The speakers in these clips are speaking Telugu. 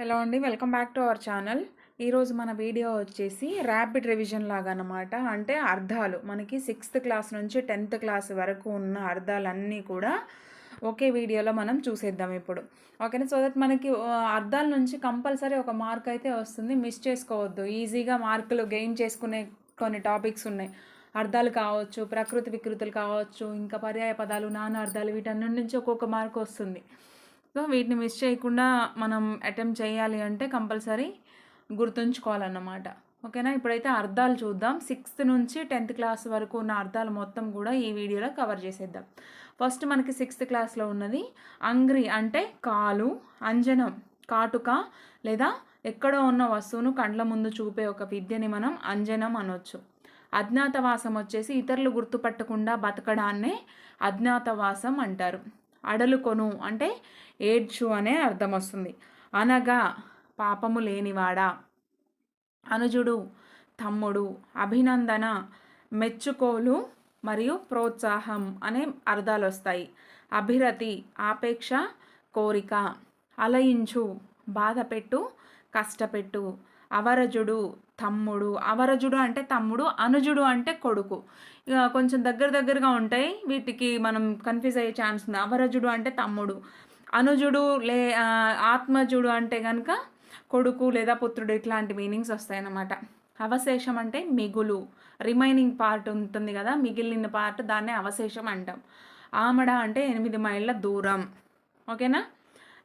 హలో అండి welcome back to our channel. ఈరోజు మన వీడియో వచ్చేసి ర్యాపిడ్ రివిజన్ లాగా అనమాట అంటే అర్థాలు మనకి సిక్స్త్ క్లాస్ నుంచి టెన్త్ క్లాస్ వరకు ఉన్న అర్థాలన్నీ కూడా ఒకే వీడియోలో మనం చూసేద్దాం ఇప్పుడు. ఓకేనా? సో దట్ మనకి అర్థాల నుంచి కంపల్సరీ ఒక మార్క్ అయితే వస్తుంది. మిస్ చేసుకోవద్దు. ఈజీగా మార్కులు గెయిన్ చేసుకునే కొన్ని టాపిక్స్ ఉన్నాయి. అర్థాలు కావచ్చు ప్రకృతి వికృతులు కావచ్చు ఇంకా పర్యాయ పదాలు నాన్న అర్థాలు వీటన్నిటి నుంచి ఒక్కొక్క మార్క్ వస్తుంది. సో వీటిని మిస్ చేయకుండా మనం అటెంప్ట్ చేయాలి అంటే కంపల్సరీ గుర్తుంచుకోవాలన్నమాట. ఓకేనా? ఇప్పుడైతే అర్థాలు చూద్దాం. సిక్స్త్ నుంచి టెన్త్ క్లాస్ వరకు ఉన్న అర్థాలు మొత్తం కూడా ఈ వీడియోలో కవర్ చేసేద్దాం. ఫస్ట్ మనకి సిక్స్త్ క్లాస్లో ఉన్నది అంగ్రి అంటే కాలు అంజనం కాటుక లేదా ఎక్కడో ఉన్న వస్తువును కండ్ల ముందు చూపే ఒక విద్యని మనం అంజనం అనొచ్చు. అజ్ఞాతవాసం వచ్చేసి ఇతరులు గుర్తుపట్టకుండా బతకడాన్నే అజ్ఞాతవాసం అంటారు. అడలుకొను అంటే ఏడ్చు అనే అర్థం వస్తుంది. అనగా పాపము లేనివాడా? అనుజుడు తమ్ముడు అభినందన మెచ్చుకోలు మరియు ప్రోత్సాహం అనే అర్థాలు వస్తాయి అభిరతి ఆపేక్ష కోరిక అలయించు బాధపెట్టు కష్టపెట్టు అవరజుడు తమ్ముడు. అవరజుడు అంటే తమ్ముడు అనుజుడు అంటే కొడుకు. ఇక కొంచెం దగ్గర దగ్గరగా ఉంటాయి. వీటికి మనం కన్ఫ్యూజ్ అయ్యే ఛాన్స్ ఉంది. అవరజుడు అంటే తమ్ముడు. అనుజుడు లే ఆత్మజుడు అంటే కనుక కొడుకు లేదా పుత్రుడు ఇట్లాంటి మీనింగ్స్ వస్తాయన్నమాట. అవశేషం అంటే మిగులు. రిమైనింగ్ పార్ట్ ఉంటుంది కదా మిగిలిన పార్ట్ దాన్నే అవశేషం అంటాం. ఆమడ అంటే ఎనిమిది మైళ్ళ దూరం. ఓకేనా?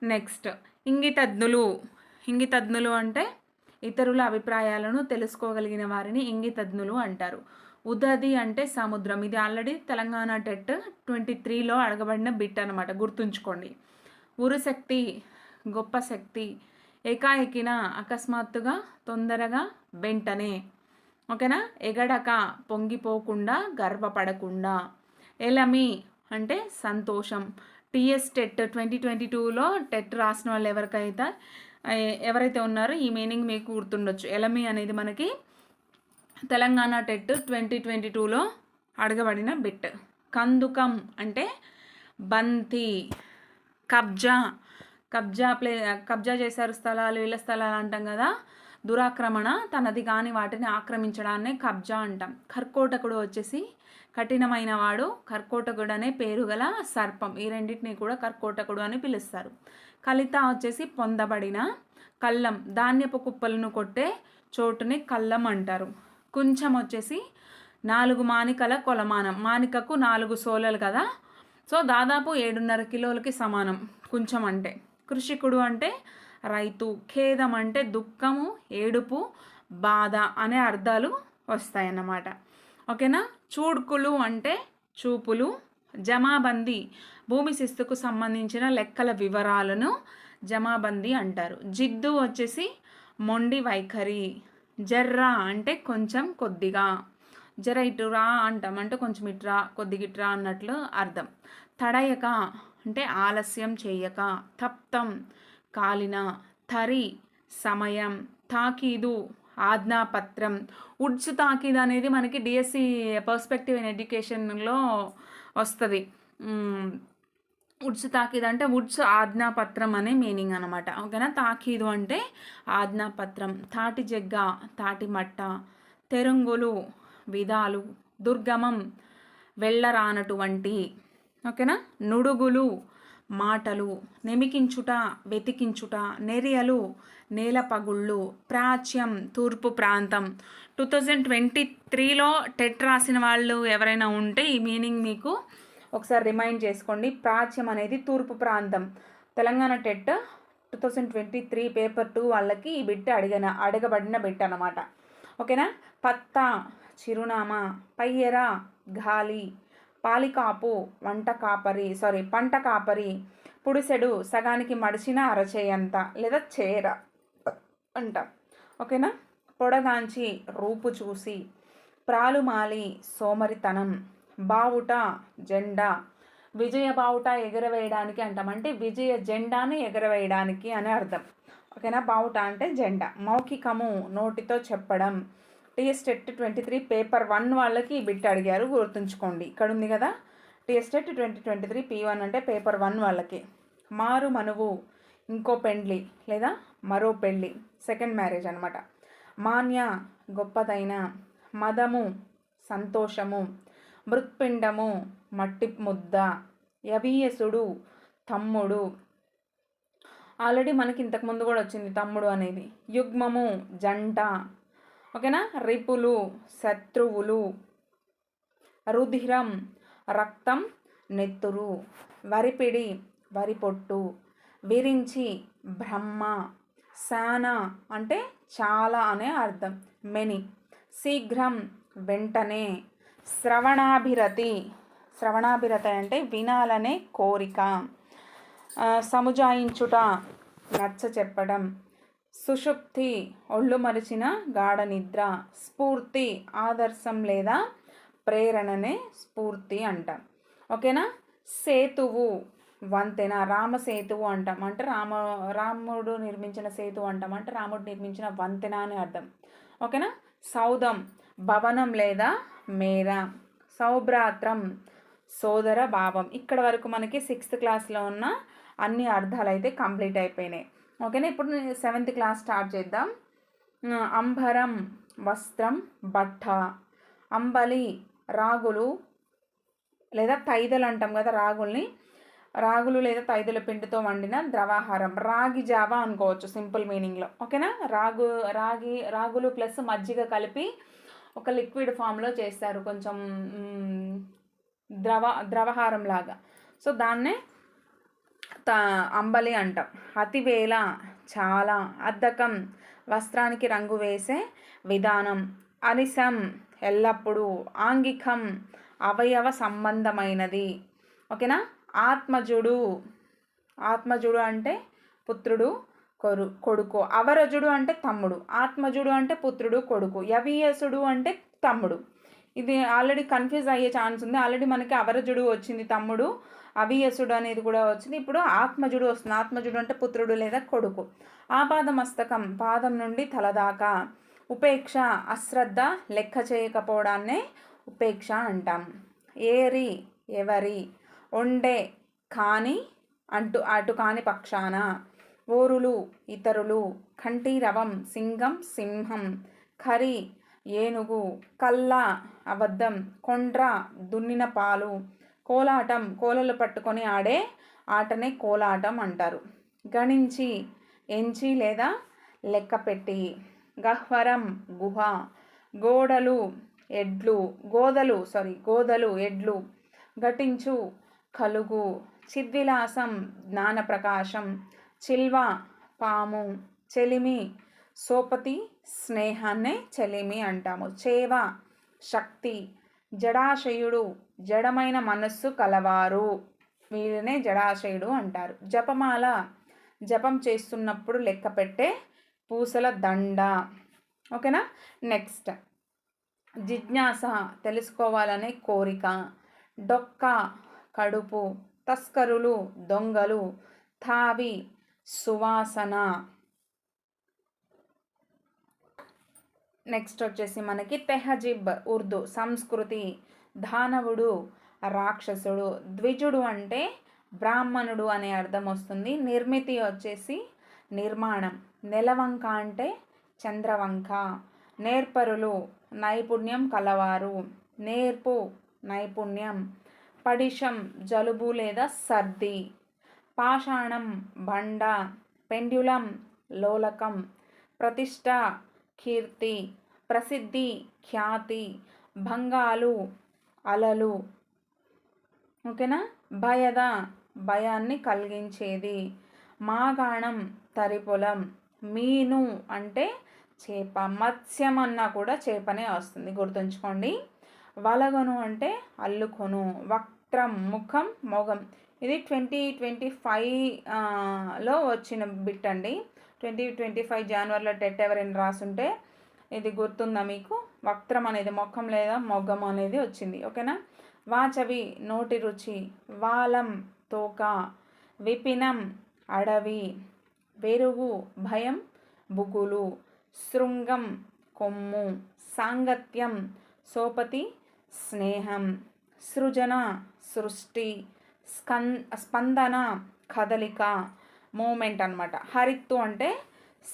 నెక్స్ట్ ఇంగితజ్ఞులు ఇంగితజ్ఞులు అంటే ఇతరుల అభిప్రాయాలను తెలుసుకోగలిగిన వారిని ఇంగితజ్ఞులు అంటారు. ఉదది అంటే సముద్రం. ఇది ఆల్రెడీ తెలంగాణ టెట్ ట్వంటీ త్రీలో అడగబడిన బిట్ అనమాట గుర్తుంచుకోండి. ఉరుశక్తి గొప్ప శక్తి ఏకాఏకిన అకస్మాత్తుగా తొందరగా వెంటనే. ఓకేనా? ఎగడక పొంగిపోకుండా గర్వపడకుండా. ఎలమి అంటే సంతోషం. టీఎస్ టెట్ ట్వంటీ ట్వంటీ టూలో టెట్ రాసిన వాళ్ళు ఎవరికైతే ఎవరైతే ఉన్నారో ఈ మీనింగ్ మీకు గుర్తుండొచ్చు. ఎలమి అనేది మనకి తెలంగాణ టెట్ ట్వంటీ ట్వంటీ టూలో అడగబడిన బిట్. కందుకం అంటే బంతి కబ్జా. కబ్జా ప్లే కబ్జా చేశారు స్థలాలు ఇళ్ళ స్థలాలు అంటాం కదా. దురాక్రమణ తనది కాని వాటిని ఆక్రమించడాన్నే కబ్జా అంటాం. కర్కోటకుడు వచ్చేసి కఠినమైన వాడు కర్కోటకుడు అనే పేరు గల సర్పం. ఈ రెండింటిని కూడా కర్కోటకుడు అని పిలుస్తారు. కలిత వచ్చేసి పొందబడిన కళ్ళం ధాన్యపు కుప్పలను కొట్టే చోటుని కళ్ళం అంటారు. కొంచెం వచ్చేసి నాలుగు మానికల కొలమానం. మానికకు నాలుగు సోలలు కదా? సో దాదాపు ఏడున్నర కిలోలకి సమానం కొంచెం అంటే. కృషికుడు అంటే రైతు ఖేదం అంటే దుఃఖము ఏడుపు బాధ అనే అర్థాలు వస్తాయన్నమాట. ఓకేనా? చూడ్కులు అంటే చూపులు జమాబందీ భూమి శిస్తుకు సంబంధించిన లెక్కల వివరాలను జమాబందీ అంటారు. జిద్దు వచ్చేసి మొండి వైఖరి జర్రా అంటే కొంచెం కొద్దిగా జర ఇటురా అంటాం అంటే కొంచెం ఇట్రా కొద్దిగిట్రా అన్నట్లు అర్థం. తడయక అంటే ఆలస్యం చేయక తప్తం కాలిన తరి సమయం తాకీదు ఆజ్ఞాపత్రం. ఉడ్స్ తాకీద్ అనేది మనకి డిఎస్సి పర్స్పెక్టివ్ ఇన్ ఎడ్యుకేషన్లో వస్తుంది. ఉడ్స్ తాకీదు అంటే ఉడ్స్ ఆజ్ఞాపత్రం అనే మీనింగ్ అనమాట ఓకేనా? తాకీదు అంటే ఆజ్ఞాపత్రం. తాటి జగ్గ తాటి మట్ట తెరంగులు విధాలు దుర్గమం వెళ్ళరానటువంటి ఓకేనా? నుడుగులు మాటలు నెమికించుట వెతికించుట నెరియలు నేలపగుళ్ళు ప్రాచ్యం తూర్పు ప్రాంతం. టూ థౌజండ్ ట్వంటీ త్రీలో టెట్ రాసిన వాళ్ళు ఎవరైనా ఉంటే ఈ మీనింగ్ మీకు ఒకసారి రిమైండ్ చేసుకోండి. ప్రాచ్యం అనేది తూర్పు ప్రాంతం. Telangana TET two thousand twenty three paper two వాళ్ళకి ఈ బిట్ అడిగిన అడగబడిన బిట్ అనమాట ఓకేనా? పత్తా చిరునామా పయ్యెర గాలి పాలికాపు వంట కాపరి సారీ పంట కాపరి పుడిసెడు సగానికి మడిచిన అరచేయంత లేదా చేర అంటాం. ఓకేనా? పొడగాంచి రూపు చూసి ప్రాలుమాలి సోమరితనం బావుట జెండా విజయ బావుట ఎగరవేయడానికి అంటాం. అంటే విజయ జెండాను ఎగరవేయడానికి అని అర్థం. ఓకేనా? బావుట అంటే జెండా. మౌఖికము నోటితో చెప్పడం TS TET twenty three paper one వాళ్ళకి ఈ బిట్ అడిగారు గుర్తుంచుకోండి. ఇక్కడ ఉంది కదా TS TET twenty twenty three P one అంటే పేపర్ వన్ వాళ్ళకి. మారు మనువు ఇంకో పెండ్లి లేదా మరో పెళ్ళి సెకండ్ మ్యారేజ్ అనమాట మాన్య గొప్పదైన మదము సంతోషము మృత్పిండము మట్టి ముద్ద యవీయసుడు తమ్ముడు. ఆల్రెడీ మనకి ఇంతకుముందు కూడా వచ్చింది తమ్ముడు అనేది. యుగ్మము జంట ఓకేనా? రిపులు శత్రువులు రుధిరం రక్తం నెత్తురు వరిపిడి వరిపొట్టు విరించి బ్రహ్మ సానా అంటే చాలా అనే అర్థం. మెని శీఘ్రం వెంటనే శ్రవణాభిరతి. శ్రవణాభిరతి అంటే వినాలనే కోరిక. సముజాయించుట నచ్చ చెప్పడం సుషుప్తి ఒళ్ళు మరిచిన గాఢ నిద్ర స్ఫూర్తి ఆదర్శం లేదా ప్రేరణనే స్ఫూర్తి అంటాం. ఓకేనా? సేతువు వంతెన రామసేతువు అంటాం. అంటే రామ రాముడు నిర్మించిన సేతు అంటాం. అంటే రాముడు నిర్మించిన వంతెన అని అర్థం. ఓకేనా? సౌదం భవనం లేదా మేర సౌభ్రాత్రం సోదర భావం. ఇక్కడ వరకు మనకి సిక్స్త్ క్లాస్లో ఉన్న అన్ని అర్థాలు అయితే కంప్లీట్ అయిపోయినాయి. ఓకేనా? ఇప్పుడు సెవెంత్ క్లాస్ స్టార్ట్ చేద్దాం. అంబరం వస్త్రం బట్ట అంబలి రాగులు లేదా తైదలు అంటాం కదా రాగుల్ని. రాగులు లేదా తైదల పిండితో వండిన ద్రవాహారం. రాగి జావా అనుకోవచ్చు సింపుల్ మీనింగ్లో. ఓకేనా? రాగు రాగి రాగులు ప్లస్ మజ్జిగ కలిపి ఒక లిక్విడ్ ఫామ్లో చేస్తారు. కొంచెం ద్రవ ద్రవహారం లాగా సో దాన్నే త అంబలి అంటాం. అతివేళ చాలా అద్దకం వస్త్రానికి రంగు వేసే విధానం అనిసం ఎల్లప్పుడూ ఆంగికం అవయవ సంబంధమైనది. ఓకేనా? ఆత్మజుడు ఆత్మజుడు అంటే పుత్రుడు కొరు కొడుకు. అవరజుడు అంటే తమ్ముడు. ఆత్మజుడు అంటే పుత్రుడు కొడుకు. యవీయసుడు అంటే తమ్ముడు. ఇది ఆల్రెడీ కన్ఫ్యూజ్ అయ్యే ఛాన్స్ ఉంది. ఆల్రెడీ మనకి అవరజుడు వచ్చింది తమ్ముడు. అవియసుడు అనేది కూడా వచ్చింది. ఇప్పుడు ఆత్మజుడు వస్తుంది. ఆత్మజుడు అంటే పుత్రుడు లేదా కొడుకు. ఆపాద మస్తకం పాదం నుండి తలదాకా ఉపేక్ష అశ్రద్ధ లెక్క చేయకపోవడాన్నే ఉపేక్ష అంటాం. ఏరి ఎవరి వండే కాని అంటు అటు కాని పక్షాన. ఓరులు ఇతరులు కంఠీరవం సింగం సింహం ఖరి ఏనుగు కల్ల అబద్ధం కొండ్ర దున్నిన పాలు కోలాటం కోలలు పట్టుకొని ఆడే ఆటనే కోలాటం అంటారు. గణించి ఎంచి లేదా లెక్కపెట్టి గహ్వరం గుహ గోడలు ఎడ్లు గోదలు సారీ గోదలు ఎడ్లు ఘటించు కలుగు చిద్విలాసం జ్ఞానప్రకాశం చిల్వ పాము చెలిమి సోపతి స్నేహాన్నే చలిమి అంటాము. చేవ శక్తి జడాశయుడు జడమైన మనస్సు కలవారు. వీరినే జడాశయుడు అంటారు. జపమాల జపం చేస్తున్నప్పుడు లెక్క పెట్టే పూసల దండ. ఓకేనా? నెక్స్ట్. జిజ్ఞాస తెలుసుకోవాలనే కోరిక. డొక్క కడుపు. తస్కరులు దొంగలు. థావి సువాసన. నెక్స్ట్ వచ్చేసి మనకి తెహజిబ్ ఉర్దూ సంస్కృతి. దానవుడు రాక్షసుడు ద్విజుడు అంటే బ్రాహ్మణుడు అనే అర్థం వస్తుంది. నిర్మితి వచ్చేసి నిర్మాణం. నెలవంక అంటే చంద్రవంక. నేర్పరులు నైపుణ్యం కలవారు. నేర్పు నైపుణ్యం. పడిషం జలుబు లేదా సర్ది. పాషాణం బండ. పెండ్యులం లోలకం. ప్రతిష్ట కీర్తి ప్రసిద్ధి ఖ్యాతి భంగాలు అలలు. ఓకేనా? భయద భయాన్ని కలిగించేది. మాగాణం తరిపొలం మీను అంటే చేప. మత్స్యం అన్నా కూడా చేపనే వస్తుంది. గుర్తుంచుకోండి. వలగను అంటే అల్లుకొను. వక్త్రం ముఖం మొగం. ఇది ట్వంటీ ట్వంటీ ఫైవ్లో వచ్చిన బిట్ అండి. ట్వంటీ ట్వంటీ ఫైవ్ జనవరిలో టెట్ ఎవరైనా రాసుంటే ఇది గుర్తుందా మీకు? వక్త్రం అనేది మొఖం లేదా మొగ్గం అనేది వచ్చింది ఓకేనా? వాచవి నోటి రుచి వాలం తోక విపినం అడవి వెరుగు భయం బుగులు శృంగం కొమ్ము సాంగత్యం సోపతి స్నేహం సృజన సృష్టి స్కన్ స్పందన కదలిక మూమెంట్ అనమాట హరిత్తు అంటే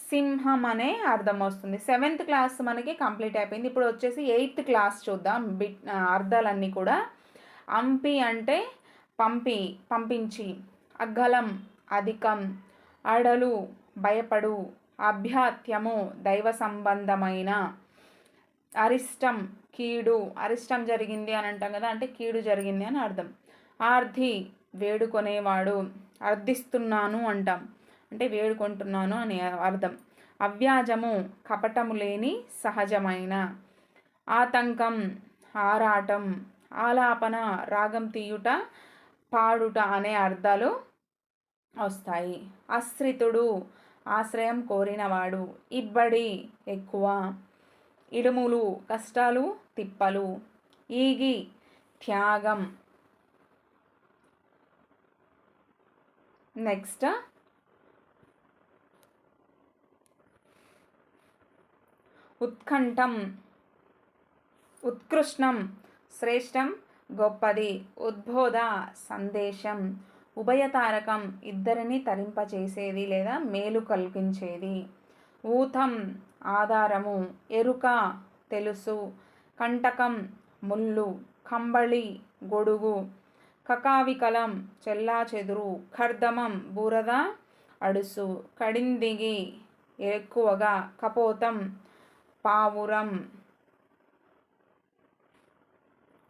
సింహం అనే అర్థం వస్తుంది. సెవెంత్ క్లాస్ మనకి కంప్లీట్ అయిపోయింది. ఇప్పుడు వచ్చేసి ఎయిత్ క్లాస్ చూద్దాం. బిట్ అర్థాలన్నీ కూడా. అంపి అంటే పంపి పంపించి అగ్గలం అధికం అడలు భయపడు అభ్యాత్యము దైవ సంబంధమైన అరిష్టం కీడు. అరిష్టం జరిగింది అని అంటాం కదా అంటే కీడు జరిగింది అని అర్థం. ఆర్ధి వేడుకొనేవాడు. అర్థిస్తున్నాను అంటాం. అంటే వేడుకుంటున్నాను అని అర్థం. అవ్యాజము కపటము లేని సహజమైన. ఆతంకం ఆరాటం ఆలాపన రాగం తీయుట పాడుట అనే అర్థాలు వస్తాయి. ఆశ్రితుడు ఆశ్రయం కోరినవాడు. ఇబ్బడి ఎక్కువ. ఇడుములు కష్టాలు తిప్పలు. ఈగి త్యాగం నెక్స్ట్. ఉత్కంఠం. ఉత్కృష్టం శ్రేష్టం. గొప్పది. ఉద్బోధ. సందేశం. ఉభయతారకం. ఇద్దరిని తరింపచేసేది లేదా మేలు కల్పించేది. ఊతం. ఆధారము. ఎరుక. తెలుసు. కంటకం. ముళ్ళు. కంబళి. గొడుగు. కకావికలం చెల్లా చెదురు ఖర్దమం బురద అడుసు కడిందిగి ఎక్కువగా కపోతం పావురం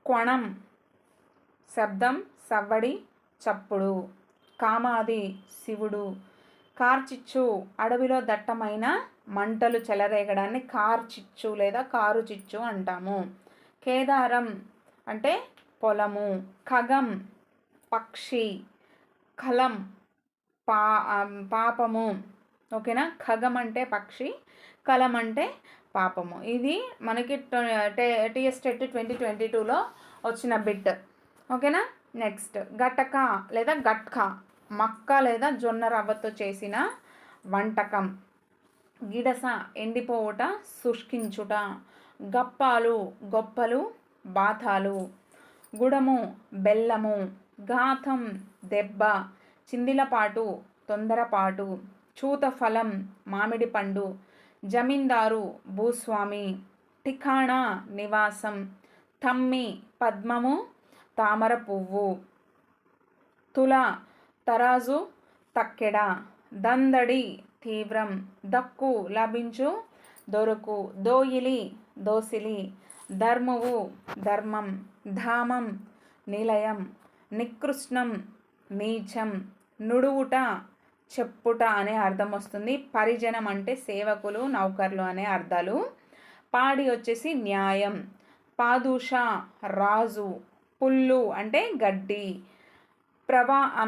కొణం శబ్దం సవ్వడి చప్పుడు కామాది శివుడు కార్చిచ్చు అడవిలో దట్టమైన మంటలు చెలరేగడాన్ని కార్చిచ్చు లేదా కారు చిచ్చు అంటాము. కేదారం అంటే పొలము ఖగం పక్షి కలం పా పాపము. ఓకేనా? ఖగం అంటే పక్షి కలం అంటే పాపము. ఇది మనకి టీఎస్ టెట్ ట్వంటీ ట్వంటీ టూలో వచ్చిన బిట్. ఓకేనా? నెక్స్ట్ గటక లేదా గట్క మక్క లేదా జొన్న రవ్వతో చేసిన వంటకం. గిడస ఎండిపోవుట శుష్కించుట. గప్పాలు గొప్పలు బాతాలు. గుడము బెల్లము ఘాతం దెబ్బ చిందిలపాటు తొందరపాటు చూతఫలం మామిడి పండు జమీందారు భూస్వామి ఠికాణా నివాసం తమ్మి పద్మము తామర పువ్వు తుల తరాజు తక్కెడ దందడి తీవ్రం దక్కు లభించు దొరుకు దోయిలి దోసిలి ధర్మవు ధర్మం ధామం నిలయం నికృష్ణం నీచం నుడువుట చెప్పుట అనే అర్థం వస్తుంది. పరిజనం అంటే సేవకులు నౌకర్లు అనే అర్థాలు. పాడి వచ్చేసి న్యాయం పాదుష రాజు పుల్లు అంటే గడ్డి ప్రవా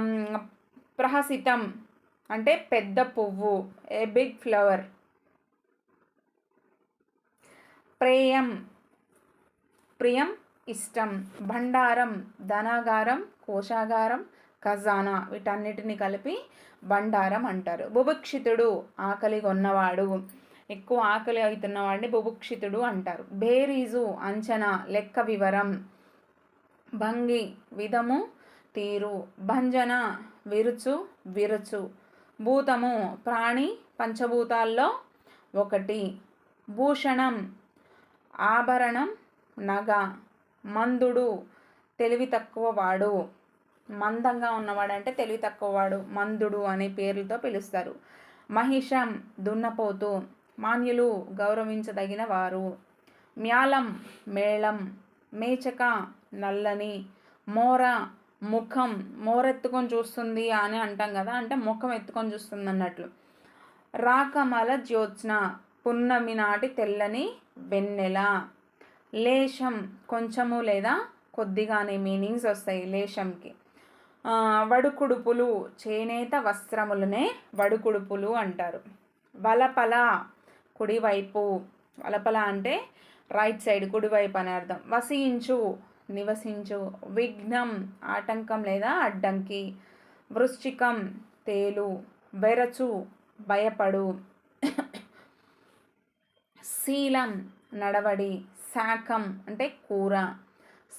ప్రహసితం అంటే పెద్ద పువ్వు ఏ బిగ్ ఫ్లవర్. ప్రేయం ప్రియం ఇష్టం భండారం ధనాగారం కోశాగారం ఖజానా వీటన్నిటిని కలిపి భండారం అంటారు. బుభుక్షితుడు ఆకలి కొన్నవాడు. ఎక్కువ ఆకలి అవుతున్నవాడిని బుభుక్షితుడు అంటారు. బేరీజు అంచనా లెక్క వివరం భంగి విధము తీరు భంజన విరుచు విరుచు భూతము ప్రాణి పంచభూతాల్లో ఒకటి భూషణం ఆభరణం నగ మందుడు తెలివి తక్కువ వాడు. మందంగా ఉన్నవాడు అంటే తెలివి తక్కువవాడు మందుడు అనే పేర్లతో పిలుస్తారు. మహిషం దున్నపోతు మాన్యులు గౌరవించదగిన వారు. మ్యాలం మేళం మేచక నల్లని మోర ముఖం మోరెత్తుకొని చూస్తుంది అని అంటాం కదా అంటే ముఖం ఎత్తుకొని చూస్తుంది అన్నట్లు రాకమల జ్యోత్స్న పున్నమి నాటి తెల్లని వెన్నెల. లేశం కొంచెము లేదా కొద్దిగానే మీనింగ్స్ వస్తాయి లేశంకి. వడుకుడుపులు చేనేత వస్త్రములనే వడుకుడుపులు అంటారు. వలపల కుడివైపు వలపల అంటే రైట్ సైడ్ కుడివైపు అనే అర్థం. వసించు నివసించు విఘ్నం ఆటంకం లేదా అడ్డంకి వృశ్చికం తేలు బెరచు భయపడు శీలం నడవడి శాఖం అంటే కూర.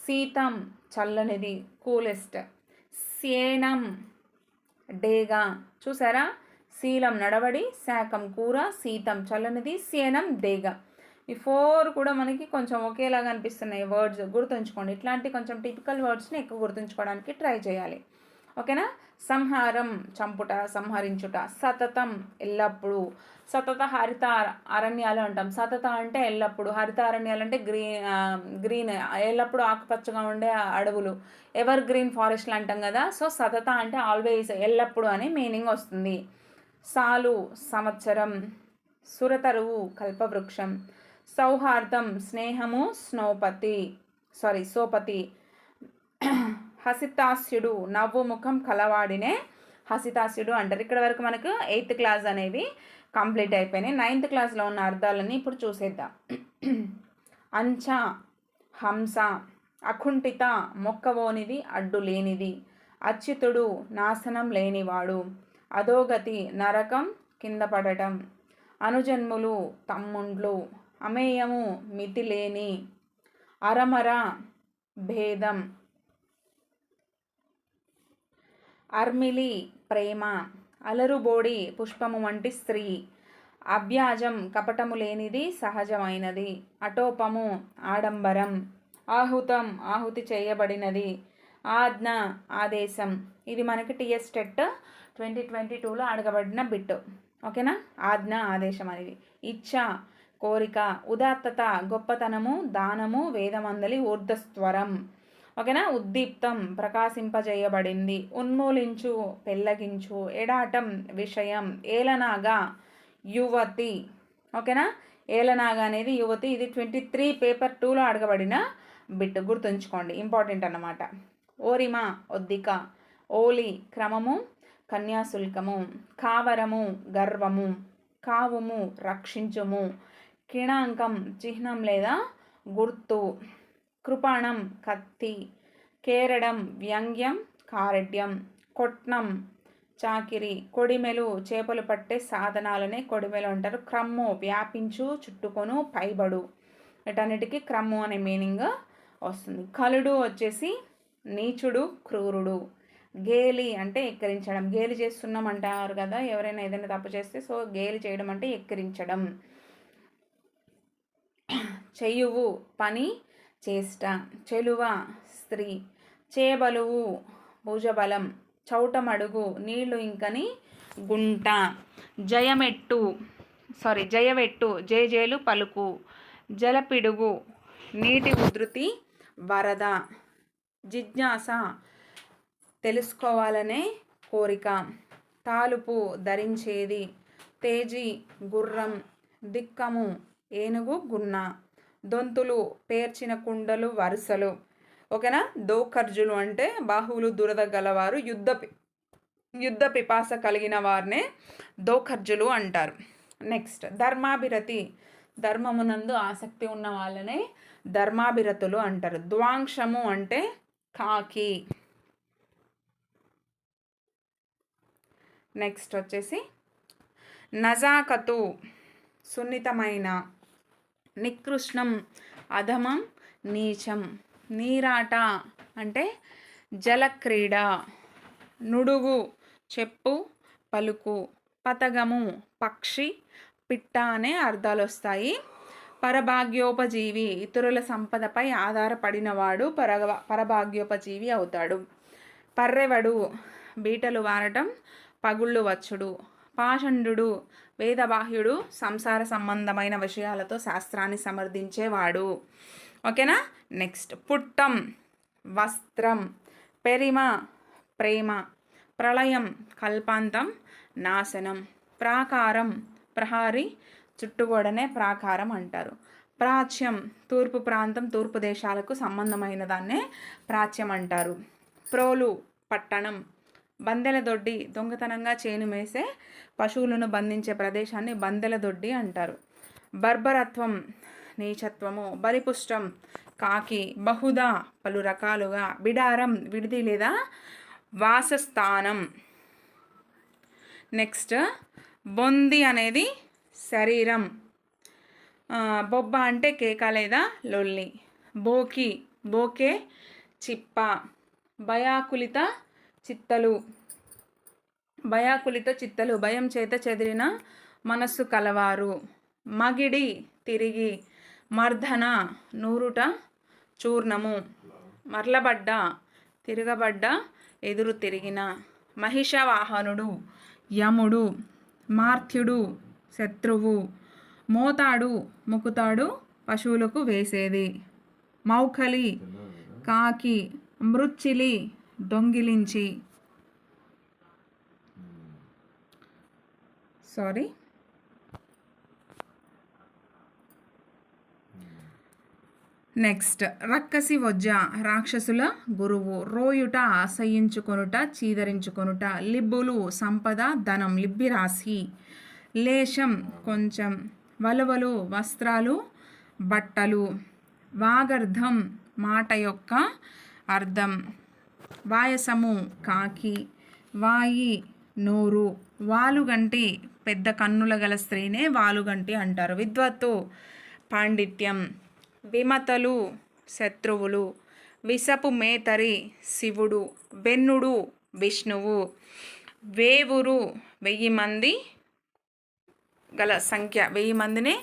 శీతం చల్లనిది కూలెస్ట్. సేనం డేగా. చూసారా? శీలం నడవడి శాకం కూర శీతం చల్లనిది సేనం డేగ. ఈ ఫోర్ కూడా మనకి కొంచెం ఒకేలాగా అనిపిస్తున్నాయి వర్డ్స్. గుర్తుంచుకోండి. ఇట్లాంటి కొంచెం టిపికల్ వర్డ్స్ని ఎక్కువ గుర్తుంచుకోవడానికి ట్రై చేయాలి. ఓకేనా? సంహారం చంపుట సంహరించుట సతతం ఎల్లప్పుడూ. సతత హరిత అరణ్యాలు అంటాం. సతత అంటే ఎల్లప్పుడు. హరిత అరణ్యాలు అంటే గ్రీన్ గ్రీన్ ఎల్లప్పుడూ ఆకుపచ్చగా ఉండే అడవులు. ఎవర్ గ్రీన్ ఫారెస్ట్లు అంటాం కదా. సో సతత అంటే ఆల్వేస్ ఎల్లప్పుడు అని మీనింగ్ వస్తుంది. సాలు సంవత్సరం. సురతరువు కల్పవృక్షం. సౌహార్దం స్నేహము స్నోపతి. సారీ సోపతి. హసితాస్యుడు నవ్వు ముఖం కలవాడినే హసితాస్యుడు అంటారు. ఇక్కడ వరకు మనకు ఎయిత్ క్లాస్ అనేవి కంప్లీట్ అయిపోయినాయి. నైన్త్ క్లాస్లో ఉన్న అర్థాలని ఇప్పుడు చూసేద్దాం. అంచ హంస అకుంఠిత మొక్కవోనిది అడ్డు లేనిది అచ్యుతుడు నాశనం లేనివాడు అధోగతి నరకం కింద పడటం అనుజన్ములు తమ్ముండ్లు అమేయము మితిలేని అరమర భేదం అర్మిలి ప్రేమ అలరుబోడి పుష్పము వంటి స్త్రీ. అభ్యాజం కపటము లేనిది సహజమైనది. అటోపము ఆడంబరం. ఆహుతం ఆహుతి చేయబడినది. ఆజ్ఞ ఆదేశం. ఇది మనకి టిఎస్ టెట్ ట్వంటీ ట్వంటీ టూలో అడగబడిన బిట్ ఓకేనా? ఆజ్ఞ ఆదేశం అనేది. ఇచ్చ కోరిక ఉదాత్తత గొప్పతనము దానము వేదమందలి ఊర్ధస్వరం ఓకేనా? ఉద్దీప్తం ప్రకాశింపజేయబడింది. ఉన్మూలించు పెళ్ళగించు ఎడాటం విషయం ఏలనాగా యువతి. ఓకేనా? ఏలనాగా అనేది యువతి. ఇది ట్వంటీ త్రీ పేపర్ టూలో అడగబడిన బిట్ గుర్తుంచుకోండి. ఇంపార్టెంట్ అన్నమాట. ఓరిమ ఒద్దిక ఓలి క్రమము కన్యాశుల్కము కావరము గర్వము కావుము రక్షించుము కిణాంకం చిహ్నం లేదా గుర్తు. కృపాణం కత్తి కేరడం వ్యంగ్యం కారడ్యం కొట్నం చాకిరి కొడిమెలు చేపలు పట్టే సాధనాలనే కొడిమెలు అంటారు. క్రమ్ము వ్యాపించు చుట్టుకొను పైబడు. వీటన్నిటికీ క్రమ్ము అనే మీనింగ్ వస్తుంది. కలుడు వచ్చేసి నీచుడు క్రూరుడు. గేలి అంటే ఎక్కిరించడం. గేలి చేస్తున్నాం అంటారు కదా ఎవరైనా ఏదైనా తప్పు చేస్తే సో గేలి చేయడం అంటే ఎక్కిరించడం. చెయ్యువు పని చేష్ట చెలువ స్త్రీ చేబలువు భుజబలం చౌటమడుగు నీళ్ళు ఇంకని గుంట. జయమెట్టు సారీ జయవెట్టు జేజేలు పలుకు జలపిడుగు నీటి ఉధృతి వరద. జిజ్ఞాస తెలుసుకోవాలనే కోరిక. తాలుపు ధరించేది తేజీ గుర్రం దిక్కము ఏనుగు గున్న. దొంతులు పేర్చిన కుండలు వరుసలు. ఓకేనా? దోకర్జులు అంటే బాహువులు దురద గలవారు యుద్ధ యుద్ధ పిపాస కలిగిన వారినే దోకర్జులు అంటారు. నెక్స్ట్ ధర్మాభిరతి. ధర్మమునందు ఆసక్తి ఉన్న వాళ్ళనే ధర్మాభిరతులు అంటారు. ద్వాంక్షము అంటే కాకి. నెక్స్ట్ వచ్చేసి నజాకతు సున్నితమైన నికృష్ణం అధమం నీచం నీరాట అంటే జలక్రీడ నుడుగు చెప్పు పలుకు పతగము పక్షి పిట్ట అనే అర్థాలు వస్తాయి పరభాగ్యోపజీవి ఇతరుల సంపదపై ఆధారపడినవాడు పరగ పరభాగ్యోపజీవి అవుతాడు. పర్రెవడు బీటలు వారటం పగుళ్ళు వచ్చుడు. పాషండు వేదబాహ్యుడు సంసార సంబంధమైన విషయాలతో శాస్త్రాన్ని సమర్థించేవాడు. ఓకేనా? నెక్స్ట్. పుట్టం వస్త్రం పెరిమ ప్రేమ ప్రళయం కల్పాంతం నాశనం ప్రాకారం ప్రహారి చుట్టుగోడనే ప్రాకారం అంటారు. ప్రాచ్యం తూర్పు ప్రాంతం తూర్పు దేశాలకు సంబంధమైన దాన్నే ప్రాచ్యం అంటారు. ప్రోలు పట్టణం బందెల దొడ్డి దొంగతనంగా చేను మేసే పశువులను బంధించే ప్రదేశాన్ని బందెల దొడ్డి అంటారు. బర్బరత్వం నీచత్వము బలిపుష్టం కాకి బహుదా పలు రకాలుగా బిడారం విడిది లేదా వాసస్థానం. నెక్స్ట్ బొంది అనేది శరీరం. బొబ్బ అంటే కేక లేదా లొల్లి. బోకి బోకే చిప్ప. భయాకులిత చిత్తలు. భయాకులిత చిత్తలు. భయం చేత చెదిరిన మనస్సు కలవారు. మగిడి తిరిగి మర్దన నూరుట చూర్ణము. మరలబడ్డ తిరగబడ్డ ఎదురు తిరిగిన మహిషవాహనుడు యముడు మార్త్యుడు శత్రువు మోతాడు ముకుతాడు పశువులకు వేసేది. మౌఖలి కాకి మృచ్చిలి దొంగిలించి. సారీ. నెక్స్ట్ రక్కసి వజ్జ రాక్షసుల గురువు. రోయుట ఆశయించుకొనుట చీదరించుకొనుట లిబ్బులు సంపద ధనం లిబ్బి రాశి లేశం కొంచెం వలవలు వస్త్రాలు బట్టలు. వాగర్థం మాట యొక్క అర్థం. వాయసము కాకి వాయి నోరు వాలుగంటి పెద్ద కన్నుల గల స్త్రీనే వాలుగంటి అంటారు. విద్వత్తు పాండిత్యం విమతలు శత్రువులు విసపు మేతరి శివుడు వెన్నుడు విష్ణువు వేవురు వెయ్యి మంది గల సంఖ్య వెయ్యి మందినే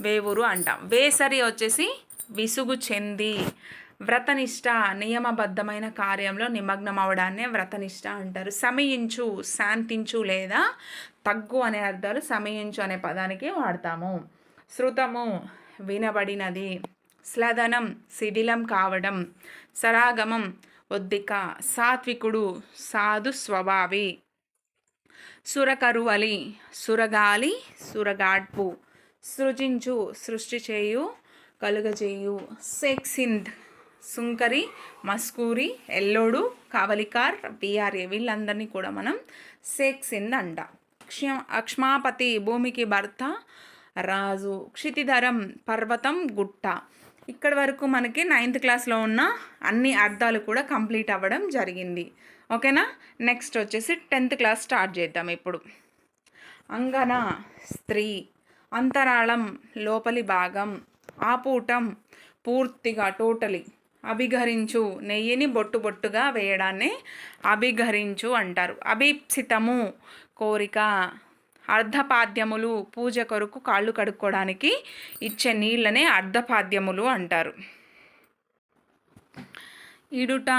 వేవురు అంటాం. వేసరి వచ్చేసి విసుగు చెంది వ్రతనిష్ట నియమబద్ధమైన కార్యంలో నిమగ్నం అవడాన్నే వ్రతనిష్ట అంటారు. సమయించు శాంతించు లేదా తగ్గు అనే అర్థాలు సమయించు అనే పదానికి వాడతాము. శృతము వినబడినది స్లదనం శిథిలం కావడం సరాగమం ఒద్దిక సాత్వికుడు సాధు స్వభావి సురకరువలి సురగాలి సురగాడ్పు సృజించు సృష్టి చేయు కలుగజేయు సెక్సింద్ సుంకరి మస్కూరి ఎల్లోడు కావలికార్ పిఆర్ఏ వీళ్ళందరినీ కూడా మనం సెక్సింద్ అంట. క్ష అక్ష్మాపతి భూమికి భర్త రాజు క్షితిధరం పర్వతం గుట్ట. ఇక్కడి వరకు మనకి నైన్త్ క్లాస్లో ఉన్న అన్ని అర్థాలు కూడా కంప్లీట్ అవ్వడం జరిగింది. ఓకేనా? నెక్స్ట్ వచ్చేసి టెన్త్ క్లాస్ స్టార్ట్ చేద్దాం ఇప్పుడు. అంగన స్త్రీ అంతరాళం లోపలి భాగం ఆపూటం పూర్తిగా టోటలీ. అభిఘరించు నెయ్యిని బొట్టు బొట్టుగా వేయడాన్ని అభిఘరించు అంటారు. అభిప్సితము కోరిక అర్ధపాద్యములు పూజ కొరకు కాళ్ళు కడుక్కోవడానికి ఇచ్చే నీళ్ళనే అర్ధపాద్యములు అంటారు. ఇడుట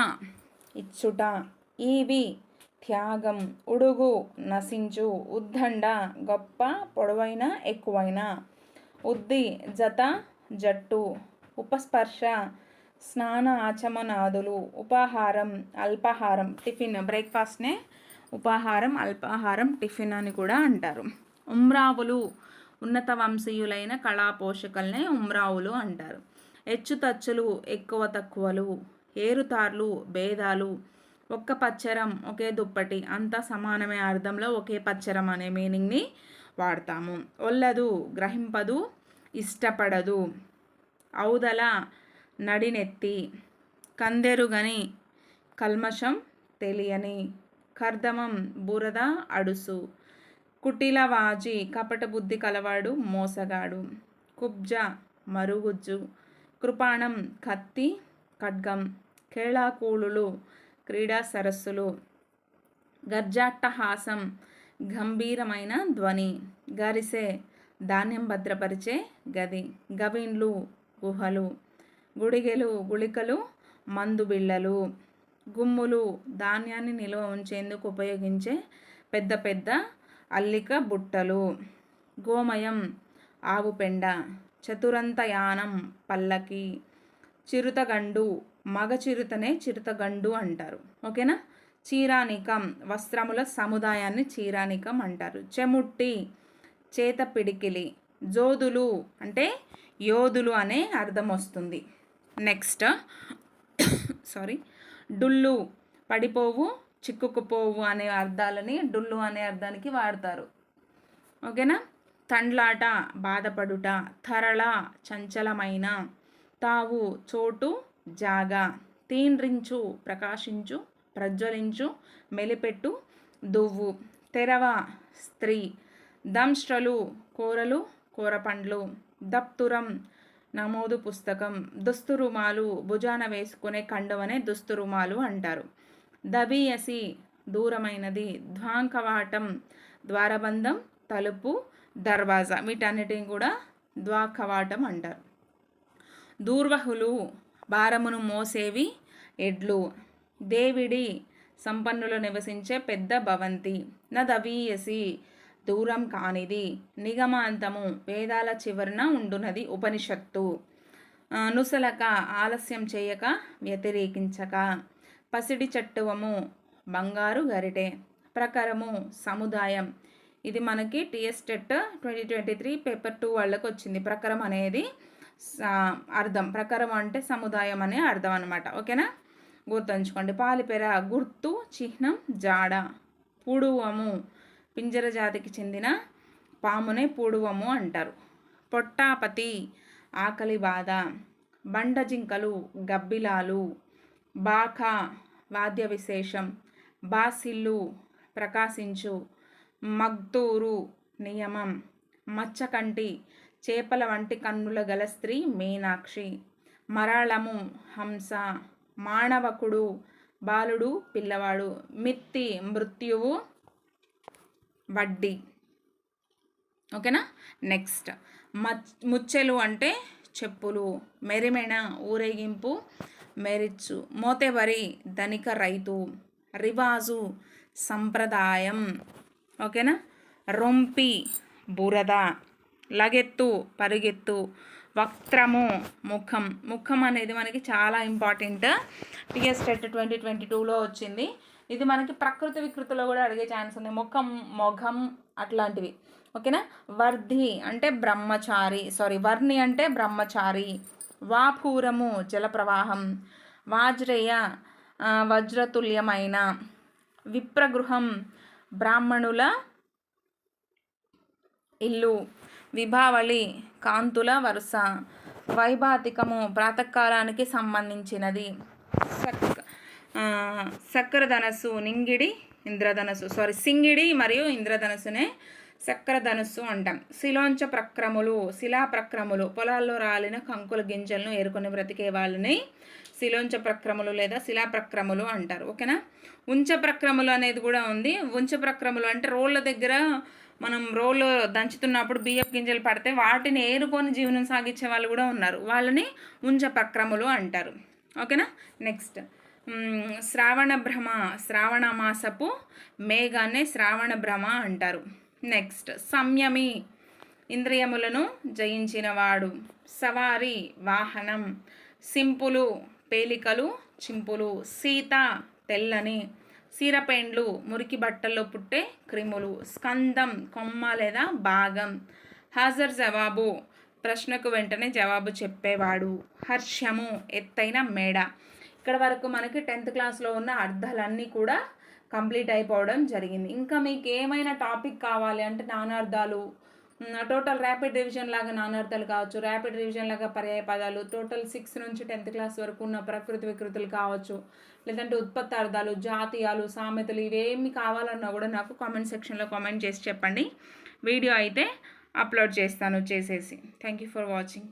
ఇచ్చుట ఈవి త్యాగం ఉడుగు నశించు ఉద్దండ గొప్ప పొడవైన ఎక్కువైన ఉద్ది జత జట్టు ఉపస్పర్శ స్నాన ఆచమనాదులు ఉపాహారం అల్పాహారం టిఫిన్. బ్రేక్ఫాస్ట్నే ఉపాహారం అల్పాహారం టిఫిన్ అని కూడా అంటారు. ఉమ్రావులు ఉన్నత వంశీయులైన కళా పోషకల్నే ఉమ్రావులు అంటారు. హెచ్చుతచ్చులు ఎక్కువ తక్కువలు ఏరుతార్లు భేదాలు ఒక్క పచ్చరం ఒకే దుప్పటి అంతా సమానమే అర్థంలో ఒకే పచ్చరం అనే మీనింగ్ని వాడతాము. ఒల్లదు గ్రహింపదు ఇష్టపడదు. ఔదల నడినెత్తి కందెరుగని కల్మషం తెలియని కర్దమం బురద అడుసు. కుటిలవాజి కపట బుద్ధి కలవాడు మోసగాడు. కుబ్జ మరుగుజ్జు కృపాణం కత్తి ఖడ్గం కేళాకూళులు క్రీడా సరస్సులు. గర్జాట్టహాసం గంభీరమైన ధ్వని గరిసే ధాన్యం భద్రపరిచే గది. గవిన్లు గుహలు గుడిగెలు గుళికలు మందు బిళ్ళలు గుమ్ములు ధాన్యాన్ని నిల్వ ఉంచేందుకు ఉపయోగించే పెద్ద పెద్ద అల్లిక బుట్టలు. గోమయం ఆవు పెండ చతురంతయానం పల్లకి చిరుతగండు మగ చిరుతనే చిరుతగండు అంటారు. ఓకేనా? చీరానికం వస్త్రముల సముదాయాన్ని చీరానికం అంటారు. చెముట్టి చేత పిడికిలి జోదులు అంటే యోధులు అనే అర్థం వస్తుంది. నెక్స్ట్ సారీ డుల్లు పడిపోవు చిక్కుకుపోవు అనే అర్థాలని డుల్లు అనే అర్థానికి వాడతారు. ఓకేనా? తండ్లాట బాధపడుట తరళ చంచలమైన తావు చోటు జాగా తీన్రించు ప్రకాశించు ప్రజ్వలించు మెలిపెట్టు దువ్వు తెరవ స్త్రీ దంష్ట్రలు కూరలు కూరపండ్లు దప్తురం నమోదు పుస్తకం దుస్తురుమాలు భుజాన వేసుకునే కండువనే దుస్తురుమాలు అంటారు. దబీయసి దూరమైనది ద్వాంకవాటం ద్వారబంధం తలుపు దర్వాజా వీటన్నిటిని కూడా ద్వాకవాటం అంటారు. దూర్వహులు భారమును మోసేవి ఎడ్లు దేవిడి సంపన్నులు నివసించే పెద్ద భవంతి. నదవీయసి దూరం కానిది నిగమాంతము వేదాల చివరన ఉండునది ఉపనిషత్తు. నుసలక ఆలస్యం చేయక వ్యతిరేకించక. పసిడి చట్టువము బంగారు గరిటె. ప్రకారము సముదాయం. ఇది మనకి TS TET twenty twenty three paper two వాళ్ళకి వచ్చింది ప్రకారం అనేది అర్థం. ప్రకారం అంటే సముదాయం అనే అర్థం అనమాట ఓకేనా? గుర్తుంచుకోండి. పాలిపెర గుర్తు చిహ్నం జాడ. పుడువము. పింజర జాతికి చెందిన పామునే పూడువము అంటారు. పొట్టాపతి ఆకలి బాధ బండజింకలు గబ్బిలాలు బాఖ వాద్య విశేషం బాసిల్లు ప్రకాశించు మగ్తూరు నియమం మచ్చకంటి చేపల వంటి కన్నుల గల స్త్రీ మీనాక్షి మరాళము హంస మానవకుడు బాలుడు పిల్లవాడు మిత్తి మృత్యువు వడ్డీ. ఓకేనా? నెక్స్ట్. ముచ్చెలు అంటే చెప్పులు. మెరిమెణ ఊరేగింపు మెరిచ్చు. మోతెవరి ధనిక రైతు. రివాజు సంప్రదాయం. ఓకేనా? రొంపి బురద. లగెత్తు పరిగెత్తు. వక్త్రము ముఖం. ముఖం అనేది మనకి చాలా important. TS TET twenty twenty టూలో వచ్చింది. ఇది మనకి ప్రకృతి వికృతిలో కూడా అడిగే ఛాన్స్ ఉంది. ముఖం మొఘం అట్లాంటివి. ఓకేనా? వర్ధి అంటే బ్రహ్మచారి సారీ వర్ణి అంటే బ్రహ్మచారి. వాపూరము జలప్రవాహం. వాజ్రేయ వజ్రతుల్యమైన. విప్రగృహం బ్రాహ్మణుల ఇల్లు. విభావళి కాంతుల వరుస. వైభాతికము ప్రాతకాలానికి సంబంధించినది. సక్ నింగిడి ఇంద్రధనస్సు. సారీ సింగిడి మరియు ఇంద్రధనస్సునే చక్రధనుస్సు అంటాం. శిలోంచ ప్రక్రములు శిలా ప్రక్రములు. పొలాల్లో రాలిన కంకుల గింజలను ఏరుకొని బ్రతికే వాళ్ళని శిలోంచ ప్రక్రములు లేదా శిలా ప్రక్రములు అంటారు. ఓకేనా? ఉంచ ప్రక్రములు అనేది కూడా ఉంది. ఉంచ ప్రక్రములు అంటే రోళ్ళ దగ్గర మనం రోళ్ళు దంచుతున్నప్పుడు బియ్యపు గింజలు పడితే వాటిని ఏరుకొని జీవనం సాగించే వాళ్ళు కూడా ఉన్నారు. వాళ్ళని ఉంచ ప్రక్రములు అంటారు. ఓకేనా? నెక్స్ట్ శ్రావణ భ్రమ శ్రావణ మాసపు మేఘాన్ని శ్రావణ భ్రమ అంటారు. నెక్స్ట్ సంయమి ఇంద్రియములను జయించినవాడు సవారి వాహనం సింపులు పేలికలు చింపులు సీత తెల్లని సీరపేండ్లు మురికి బట్టల్లో పుట్టే క్రిములు స్కందం కొమ్మ లేదా భాగం హాజర్ జవాబు ప్రశ్నకు వెంటనే జవాబు చెప్పేవాడు హర్షము ఎత్తైన మేడ. ఇక్కడ వరకు మనకి టెన్త్ క్లాస్లో ఉన్న అర్థాలన్నీ కూడా కంప్లీట్ అయిపోవడం జరిగింది. ఇంకా మీకు ఏమైనా టాపిక్ కావాలి అంటే నానార్థాలు టోటల్ ర్యాపిడ్ రివిజన్ లాగా నానార్థాలు కావచ్చు ర్యాపిడ్ రివిజన్ లాగా పర్యాయ పదాలు టోటల్ సిక్స్ నుంచి టెన్త్ క్లాస్ వరకు ఉన్న ప్రకృతి వికృతులు కావచ్చు లేదంటే ఉత్పత్తి అర్థాలు జాతీయాలు సామెతలు ఇవేమి కావాలన్నా కూడా నాకు కామెంట్ సెక్షన్లో కామెంట్ చేసి చెప్పండి. వీడియో అయితే అప్లోడ్ చేస్తాను చేసేసి. Thank you for watching